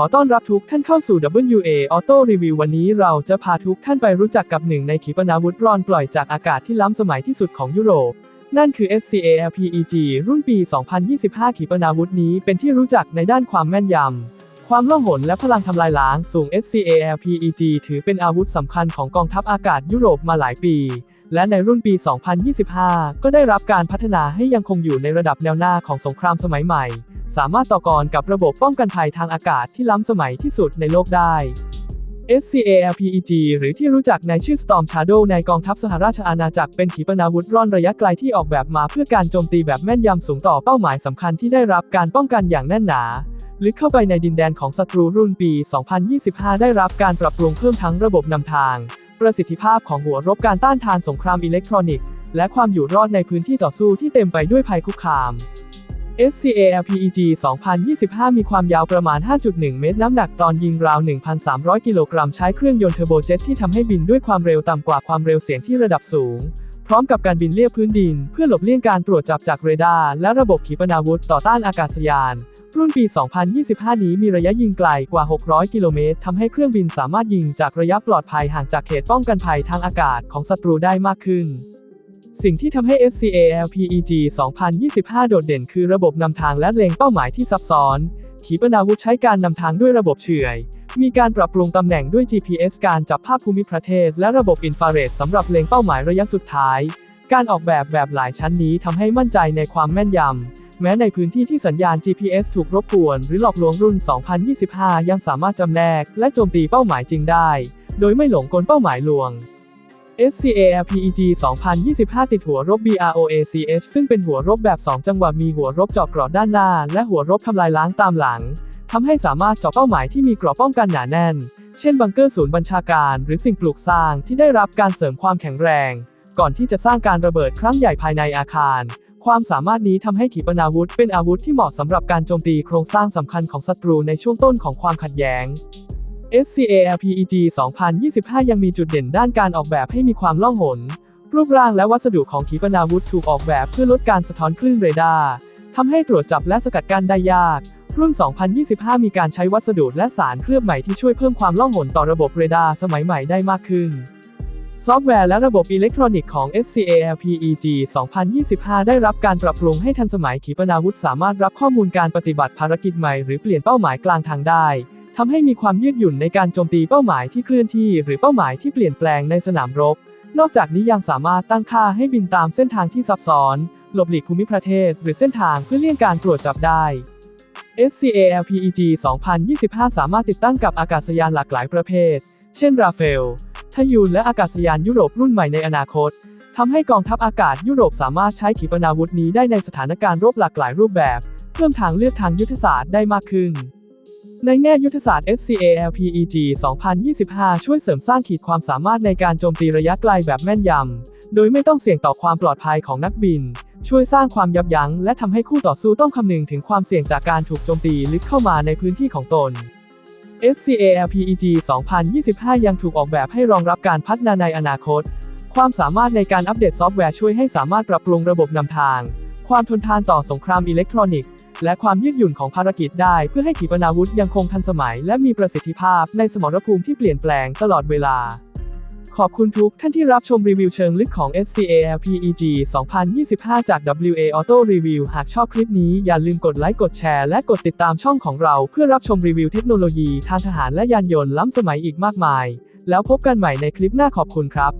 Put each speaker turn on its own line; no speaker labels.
ขอต้อนรับทุกท่านเข้าสู่ WA Auto Review วันนี้เราจะพาทุกท่านไปรู้จักกับหนึ่งในขีปนาวุธรอนปล่อยจากอากาศที่ล้ำสมัยที่สุดของยุโรป นั่นคือ SCALPEG รุ่นปี 2025 ขีปนาวุธนี้เป็นที่รู้จักในด้านความแม่นยำ ความล่องหนและพลังทำลายล้างสูง SCALPEG ถือเป็นอาวุธสำคัญของกองทัพอากาศยุโรปมาหลายปี และในรุ่นปี 2025 ก็ได้รับการพัฒนาให้ยังคงอยู่ในระดับแนวหน้าของสงครามสมัยใหม่ สามารถต่อกรกับระบบป้องกันภัยทางอากาศที่ล้ำสมัยที่สุดในโลกได้ SCALPEG หรือที่รู้จักในชื่อ Storm Shadow ในกองทัพสหราชอาณาจักรเป็นขีปนาวุธร่อนระยะไกลที่ออกแบบมาเพื่อการโจมตีแบบแม่นยำสูงต่อเป้าหมายสำคัญที่ได้รับการป้องกันอย่างแน่นหนาลึกเข้าไปในดินแดนของศัตรูรุ่นปี 2025 ได้รับการปรับปรุงเพิ่มทั้งระบบนำทาง ประสิทธิภาพของหัวรบการต้านทานสงครามอิเล็กทรอนิกส์ และความอยู่รอดในพื้นที่ต่อสู้ที่เต็มไปด้วยภัยคุกคาม SCALPEG 2025 มีความยาวประมาณ 5.1 เมตร น้ำหนักตอนยิงราว 1,300 กิโลกรัม ใช้เครื่องยนต์เทอร์โบเจ็ตที่ทำให้บินด้วยความเร็วต่ำกว่าความเร็วเสียงที่ระดับสูง พร้อมกับการบินเลียบพื้นดิน เพื่อหลบเลี่ยงการตรวจจับจากเรดาร์และระบบขีปนาวุธต่อต้านอากาศยาน รุ่นปี 2025 นี้มีระยะยิงไกลกว่า 600 กิโลเมตรทำให้เครื่องบินสามารถยิงจากระยะปลอดภัยห่างจากเขตป้องกันภัยทางอากาศของศัตรูได้มากขึ้น สิ่งที่ทำให้ SCALPEG 2025 โดดเด่นคือระบบนำทางและเล็งเป้าหมายที่ซับซ้อน ขีปนาวุธใช้การนำทางด้วยระบบเฉื่อย มีการปรับปรุงตำแหน่งด้วย GPS การจับภาพภูมิประเทศ และระบบอินฟราเรดสำหรับเล็งเป้าหมายระยะสุดท้าย การออกแบบแบบหลายชั้นนี้ทำให้มั่นใจในความแม่นยำ แม้ในพื้นที่ที่สัญญาณ GPS ถูกรบกวน หรือหลอกลวงรุ่น 2025 ยังสามารถจำแนก และโจมตีเป้าหมายจริงได้ โดยไม่หลงกลเป้าหมายลวง SCALPEG 2025 ติดหัวรบ BROACH ซึ่งเป็นหัวรบแบบ 2 จังหวะมีหัวรบเจาะกราะด้านหน้า และหัวรบทำลายล้างตามหลังทำให้สามารถเจาะเป้าหมายที่มีกราะป้องกันหนาแน่น เช่นบังเกอร์ศูนย์บัญชาการ หรือสิ่งปลูกสร้างที่ได้รับการเสริมความแข็งแรง ก่อนที่จะสร้างการระเบิดครั้งใหญ่ภายในอาคาร ความสามารถนี้ทำให้ขีปนาวุธเป็นอาวุธที่เหมาะสำหรับการโจมตีโครงสร้างสำคัญของศัตรูในช่วงต้นของความขัดแย้ง SCALPEG 2025 ยังมีจุดเด่นด้านการออกแบบให้มีความล่องหน รูปร่างและวัสดุของขีปนาวุธถูกออกแบบเพื่อลดการสะท้อนคลื่นเรดาร์ทำให้ตรวจจับและสกัดกั้นได้ยาก รุ่น 2025 มีการใช้วัสดุและสารเคลือบใหม่ที่ช่วยเพิ่มความล่องหนต่อระบบเรดาร์สมัยใหม่ได้มากขึ้น ซอฟต์แวร์และระบบอิเล็กทรอนิกส์ของ SCALPEG 2025 ได้รับการปรับปรุงให้ทันสมัยขีปนาวุธสามารถรับข้อมูลการปฏิบัติภารกิจใหม่หรือเปลี่ยนเป้าหมายกลางทางได้ ทำให้มีความยืดหยุ่นในการโจมตีเป้าหมายที่เคลื่อนที่ หรือเป้าหมายที่เปลี่ยนแปลงในสนามรบ นอกจากนี้ยังสามารถตั้งค่าให้บินตามเส้นทางที่ซับซ้อน หลบหลีกภูมิประเทศ หรือเส้นทางเพื่อเลี่ยงการตรวจจับได้ SCALPEG 2025 สามารถติดตั้งกับอากาศยานหลากหลายประเภท เช่นราเฟลทยูนและอากาศยานยุโรปรุ่นใหม่ในอนาคตทำให้กองทัพอากาศยุโรปสามารถใช้ขีปนาวุธนี้ได้ในสถานการณ์รบหลากหลายรูปแบบ เพิ่มทางเลือกทางยุทธศาสตร์ได้มากขึ้น ในแง่ยุทธศาสตร์ SCALPEG 2025 ช่วยเสริมสร้างขีดความสามารถในการโจมตีระยะไกลแบบแม่นยำ โดยไม่ต้องเสี่ยงต่อความปลอดภัยของนักบิน ช่วยสร้างความยับยั้งและทำให้คู่ต่อสู้ต้องคำนึงถึงความเสี่ยงจากการถูกโจมตีลึกเข้ามาในพื้นที่ของตน SCALPEG 2025 ยังถูกออกแบบให้รองรับการพัฒนาในอนาคต ความสามารถในการอัปเดตซอฟต์แวร์ช่วยให้สามารถปรับปรุงระบบนำทาง ความทนทานต่อสงครามอิเล็กทรอนิกส์ และความยืดหยุ่นของภารกิจได้เพื่อให้ขีปนาวุธยังคงทันสมัย และมีประสิทธิภาพในสมรภูมิที่เปลี่ยนแปลงตลอดเวลา ขอบคุณทุกท่านที่รับชมรีวิวเชิงลึกของ SCALPEG 2025 จาก WA Auto Review หากชอบคลิปนี้อย่าลืมกดไลค์กดแชร์และกดติดตามช่องของเราเพื่อรับชมรีวิวเทคโนโลยีทางทหารและยานยนต์ล้ำสมัยอีกมากมาย แล้วพบกันใหม่ในคลิปหน้าขอบคุณครับ